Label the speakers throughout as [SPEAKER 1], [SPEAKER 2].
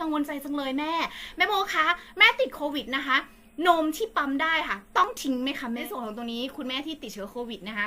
[SPEAKER 1] กังวลใจจังเลยแม่ แม่โมคะแม่ติดโควิดนะคะ นมที่ปั๊มได้ค่ะ ต้องทิ้งไหมคะแม่ในส่วนของตรงนี้คุณแม่ที่ติดเชื้อโควิดนะคะ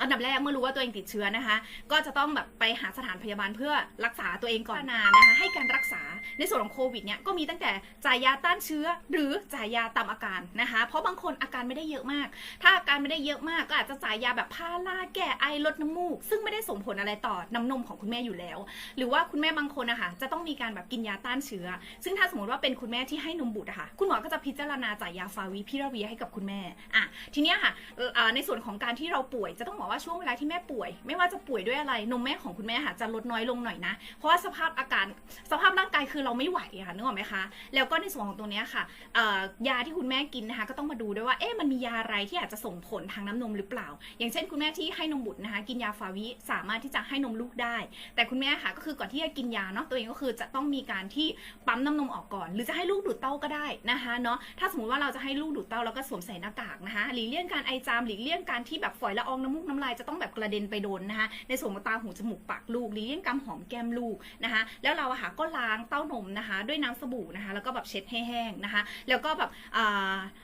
[SPEAKER 1] อันดับแรกเมื่อรู้ว่าตัวเองติดเชื้อนะคะ ก็จะต้องแบบไปหาสถานพยาบาลเพื่อรักษาตัวเองก่อนนานนะคะให้การรักษาในส่วนของโควิดเนี่ยก็มีตั้งแต่จ่ายยาต้านเชื้อ หรือจ่ายยาตามอาการนะคะ เพราะบางคนอาการไม่ได้เยอะมาก ถ้าอาการไม่ได้เยอะมากก็อาจจะจ่ายยาแบบพาราแก้ไอลดน้ำมูก ซึ่งไม่ได้ส่งผลอะไรต่อน้ำนมของคุณแม่อยู่แล้ว หรือว่าคุณแม่บางคนนะคะจะต้องมีการแบบกินยาต้านเชื้อ ซึ่งถ้าสมมติว่าเป็นคุณแม่ที่ให้นมบุตรอะค่ะคุณหมอก็จะพิจารณาจ่ายยาฟาวิพิราเวียให้กับคุณแม่อะทีเนี้ยค่ะเอ่ออ่าในส่วนของการที่เราป่วยจะต้องอกว่าช่วงเวลาที่แม่ป่วย ไม่ว่าจะป่วยด้วยอะไร นมแม่ของคุณแม่ค่ะจะลดน้อยลงหน่อยนะ เพราะว่าสภาพอาการสภาพร่างกายคือเราไม่ไหวอะค่ะนึกออกไหมคะ แล้วก็ในส่วนของตรงเนี้ยค่ะยาที่คุณแม่กินนะคะ ก็ต้องมาดูด้วยว่าเอ๊ะมันมียาอะไรที่อาจจะส่งผลทางน้ำนมหรือเปล่า อย่างเช่น คุณแม่ที่ให้นมบุตรนะคะ กินยาฟาวิสามารถที่จะให้นมลูกได้ แต่คุณแม่ค่ะก็คือก่อนที่จะกินยาเนาะตัวเองก็คือจะต้องมีการที่ปั๊มน้ำนมออกก่อน หรือจะให้ลูกดูดเต้าก็ได้นะคะเนาะถ้าสมมติว่าเราจะให้ลูกดูดเต้าแล้วก็สวมใส่หน้ากากนะคะหลีกเลี่ยงการไอจามหลีกเลี่ยงการที่แบบฝอยละอองน้ำมูกน้ำลายจะต้องแบบกระเด็นไปโดนนะคะในส่วนของตาหูจมูกปากลูกหลีกเลี่งการหอมแก้มลูกนะคะ แล้วเราอะค่ะก็ล้างเต้านมนะคะ ด้วยน้ำสบู่นะคะ แล้วก็แบบเช็ดให้แห้งนะคะ แล้วก็แบบ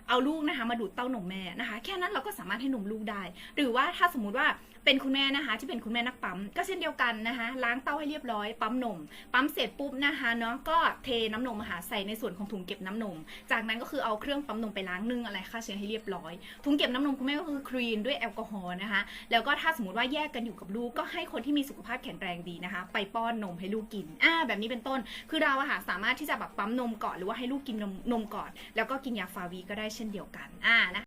[SPEAKER 1] เอาลูกนะคะ มาดูดเต้านมแม่นะคะ แค่นั้นเราก็สามารถให้นมลูกได้ หรือว่าถ้าสมมุติว่าเป็นคุณแม่นะคะ ที่เป็นคุณแม่นักปั๊มก็เช่นเดียวกันนะคะ ล้างเต้าให้เรียบร้อยปั๊มนม ปั๊มเสร็จปุ๊บนะคะเนาะก็เทน้ำนมมาหาใส่ในส่วนของถุงเก็บน้ำนม จากนั้นก็คือเอาเครื่องปั๊มนมไปล้างนึ่งอะไรฆ่าเชื้อให้เรียบร้อย ถุงเก็บน้ำนมคุณแม่ก็คือคลีนด้วยแอลกอฮอล์นะคะแล้วก็ถ้าสมมติว่าแยกกันอยู่กับลูกก็ให้คนที่มีสุขภาพแข็งแรงดีนะคะ ไปป้อนนมให้ลูกกินอ่าแบบนี้เป็นต้น คือเราอะค่ะสามารถที่จะแบบปั๊มนมก่อนหรือว่าให้ลูกกินนมนมก่อน แล้วก็กินยาฟาวีก็ได้เช่นเดียวกันอ่านะคะ